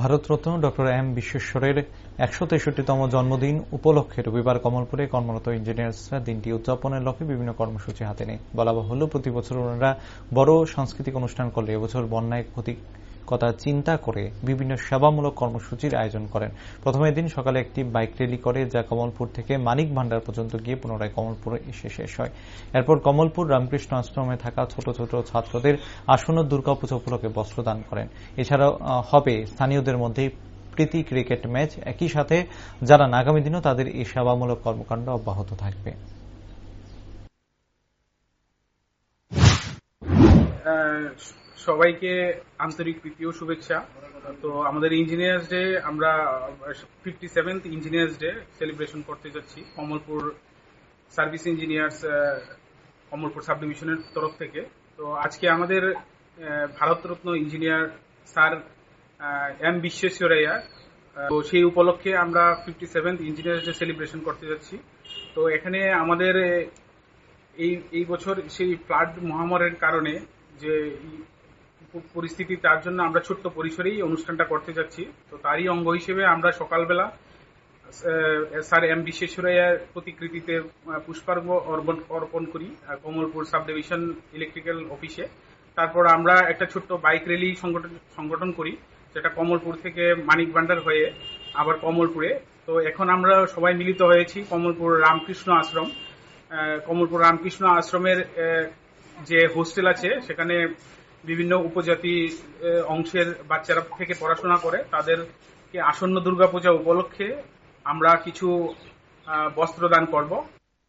Bharat Ratna doctor M. বিশ্বেশ্বরের একশো তেষট্টিতম জন্মদিন উপলক্ষে রবিবার কমলপুরে কর্মরত ইঞ্জিনিয়ার্সরা দিনটি উদযাপনের লক্ষ্যে বিভিন্ন কর্মসূচি হাতে নেয়। বলা বাহুল্য, প্রতি বছর ওনারা বড় সাংস্কৃতিক অনুষ্ঠান করলে এবছর বন্যায় ক্ষতি কথা চিন্তা করে বিভিন্ন সেবামূলক কর্মসূচির আয়োজন করেন। প্রথমে দিন সকালে একটি বাইক র্যালি করে যা কমলপুর থেকে মানিক ভান্ডার পর্যন্ত গিয়ে পুনরায় কমলপুরে এসে শেষ হয়। এরপর কমলপুর রামকৃষ্ণ আশ্রমে থাকা ছোট ছোট ছাত্রদের আসন্ন দুর্গাপুজো উপলক্ষে বস্ত্রদান করেন। এছাড়াও হবে স্থানীয়দের মধ্যে প্রীতি ক্রিকেট ম্যাচ একই সাথে যারা আগামী দিনও তাদের এই সেবামূলক কর্মকাণ্ড অব্যাহত থাকবে। সবাইকে আন্তরিক প্রীতি ও শুভেচ্ছা। তো আমাদের ইঞ্জিনিয়ার্স ডে আমরা fifty seventh engineers day celebration করতে যাচ্ছি। Kamalpur service engineers Kamalpur sub ডিভিশনের তরফ থেকে। তো আজকে আমাদের ভারতরত্ন ইঞ্জিনিয়ার স্যার এম বিশ্বেশ্বরাইয়া তো সেই উপলক্ষে আমরা fifty seventh engineers day celebration করতে যাচ্ছি। তো এখানে আমাদের, এই এই বছর সেই ফ্লাড মহামারীর কারণে যে পরিস্থিতি, তার জন্য আমরা ছোট্ট পরিসরেই অনুষ্ঠানটা করতে যাচ্ছি। তো তারই অঙ্গ হিসেবে আমরা সকালবেলা স্যার এম বিশ্বেশ্বরাইয়ার প্রতিকৃতিতে পুষ্পার্ঘ অর্পণ অর্পণ করি কমলপুর সাব ডিভিশন ইলেকট্রিক্যাল অফিসে। তারপর আমরা একটা ছোট্ট বাইক র্যালি সংগঠন সংগঠন করি, যেটা কমলপুর থেকে মানিক ভান্ডার হয়ে আবার কমলপুরে। তো এখন আমরা সবাই মিলিত হয়েছি কমলপুর রামকৃষ্ণ আশ্রম। কমলপুর রামকৃষ্ণ আশ্রমের যে হোস্টেল আছে, সেখানে বিভিন্ন উপজাতি অংশের বাচ্চারা থেকে পড়াশোনা করে, তাদেরকে আসন্ন দুর্গাপূজা উপলক্ষে আমরা কিছু বস্ত্র দান করব।